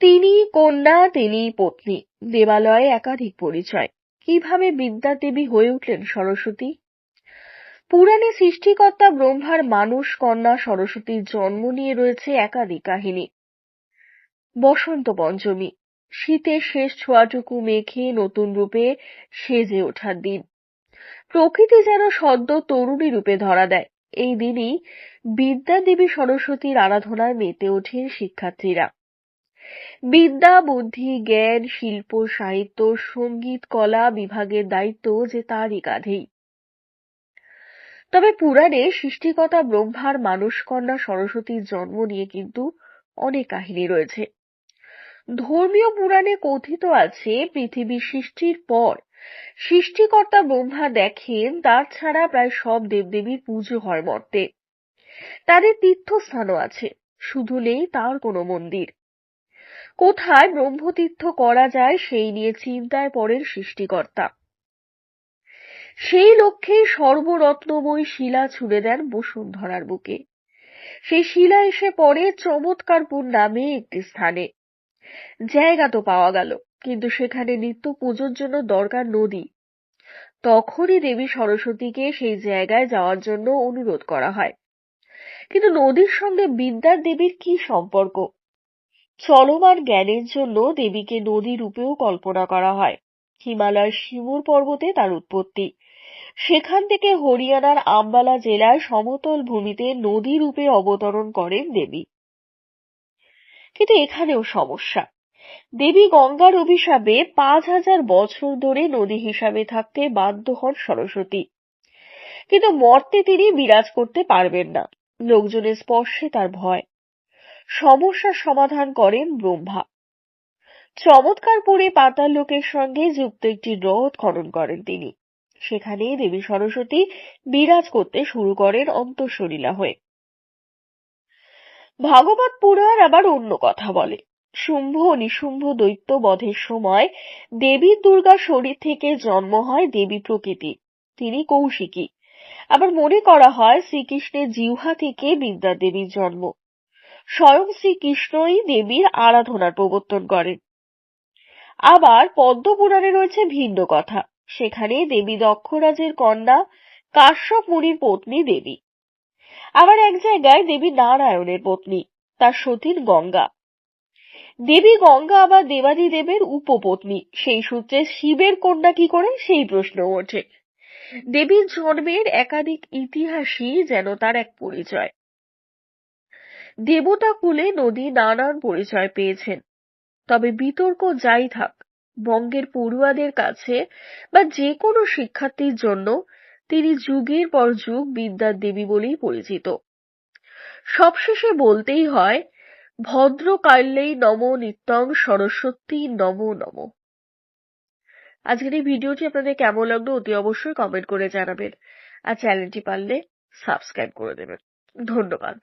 তিনি কন্যা, তিনি পত্নী, দেবালয়ে একাধিক পরিচয়। কীভাবে বিদ্যা দেবী হয়ে উঠলেন সরস্বতী? পুরাণে সৃষ্টিকর্তা ব্রহ্মার মানুষ, কন্যা, সরস্বতীর জন্ম নিয়ে রয়েছে একাধিক কাহিনী। বসন্ত পঞ্চমী, শীতের শেষ ছোঁয়াটুকু মেখে নতুন রূপে সেজে ওঠার দিন। প্রকৃতি যেন সদ্য তরুণী রূপে ধরা দেয়। এই দিনই বিদ্যা দেবী সরস্বতীর আরাধনায় মেতে ওঠেন শিক্ষার্থীরা। বিদ্যা, বুদ্ধি, জ্ঞান, শিল্প, সাহিত্য, সংগীত, কলা বিভাগের দায়িত্ব যে তারই কাঁধেই। তবে পুরাণে সৃষ্টিকর্তা ব্রহ্মার মানুষ কন্যা সরস্বতীর জন্ম নিয়ে কিন্তু অনেক কাহিনী রয়েছে। ধর্মীয় পুরাণে কথিত আছে পৃথিবী সৃষ্টির পর সৃষ্টিকর্তা ব্রহ্মা দেখেন, তার ছাড়া প্রায় সব দেবদেবীর পুজো হয় মর্তে। তাদের তীর্থস্থানও আছে, শুধু নেই তার কোনো মন্দির। কোথায় ব্রহ্মতীর্থ করা যায় সেই নিয়ে চিন্তায় পড়েন সৃষ্টিকর্তা। সেই লক্ষ্যেই সর্বরত্নময় শিলা ছুড়ে দেন বসুন্ধরার বুকে। সেই শিলা এসে পড়ে চমৎকারপুর নামে একটি স্থানে। জায়গা তো পাওয়া গেল, কিন্তু সেখানে নিত্য পুজোর জন্য দরকার নদী। তখনই দেবী সরস্বতীকে সেই জায়গায় যাওয়ার জন্য অনুরোধ করা হয়। কিন্তু নদীর সঙ্গে বিদ্যার দেবীর কি সম্পর্ক? চলমান জ্ঞানের জন্য দেবীকে নদী রূপেও কল্পনা করা হয়। হিমালয়ের শিমুর পর্বতে তার উৎপত্তি। সেখান থেকে হরিয়ানার আম্বালা জেলার সমতল ভূমিতে নদী রূপে অবতরণ করেন দেবী। কিন্তু এখানেও সমস্যা। দেবী গঙ্গার অভিশাপে পাঁচ হাজার বছর ধরে নদী হিসাবে থাকতে বাধ্য হন সরস্বতী। কিন্তু মর্তে তিনি বিরাজ করতে পারবেন না। লোকজনের স্পর্শে তার ভয়। সমস্যার সমাধান করেন ব্রহ্মা। চমৎকার পরে পাতাল লোকের সঙ্গে যুক্ত একটি হ্রদ খনন করেন তিনি। সেখানে দেবী সরস্বতী বিরাজ করতে শুরু করেন অন্তঃসলীলা হয়ে। ভাগবত পুরাণ আবার অন্য কথা বলে। শুম্ভ ও নিশুম্ভ দৈত্য বধের সময় দেবী দুর্গার শরীর থেকে জন্ম হয় দেবী প্রকৃতি। তিনি কৌশিকী। আবার মনে করা হয় শ্রীকৃষ্ণের জিহ্বা থেকে বিদ্যা দেবীর জন্ম। স্বয়ং শ্রীকৃষ্ণই দেবীর আরাধনার প্রবর্তন করেন। আবার পদ্মপুরাণে রয়েছে ভিন্ন কথা। সেখানে দেবী দক্ষরাজের কন্যা কাশ্যপ মুনির পত্নী দেবী। আবার এক জায়গায় দেবী নারায়ণের পত্নী, তার সতীর গঙ্গা। দেবী গঙ্গা আবার দেবাদিদেবের উপপত্নী, সেই সূত্রে শিবের কন্যা কি করে, সেই প্রশ্ন ওঠে। দেবীর জন্মের একাধিক ইতিহাসই যেন তার এক পরিচয়। দেবতা কুলে নদী নানান পরিচয় পেয়েছেন। তবে বিতর্ক যাই থাক, বঙ্গের পড়ুয়াদের কাছে বা যে কোনো শিক্ষার্থীর জন্য তিনি যুগের পর যুগ বিদ্যার দেবী বলেই পরিচিত। সবশেষে বলতেই হয় ভদ্রকাল্যেই নম নিত্যং সরস্বতী নম নম। আজকের এই ভিডিওটি আপনাদের কেমন লাগল অতি অবশ্যই কমেন্ট করে জানাবেন। আর চ্যানেলটি পারলে সাবস্ক্রাইব করে দেবেন। ধন্যবাদ।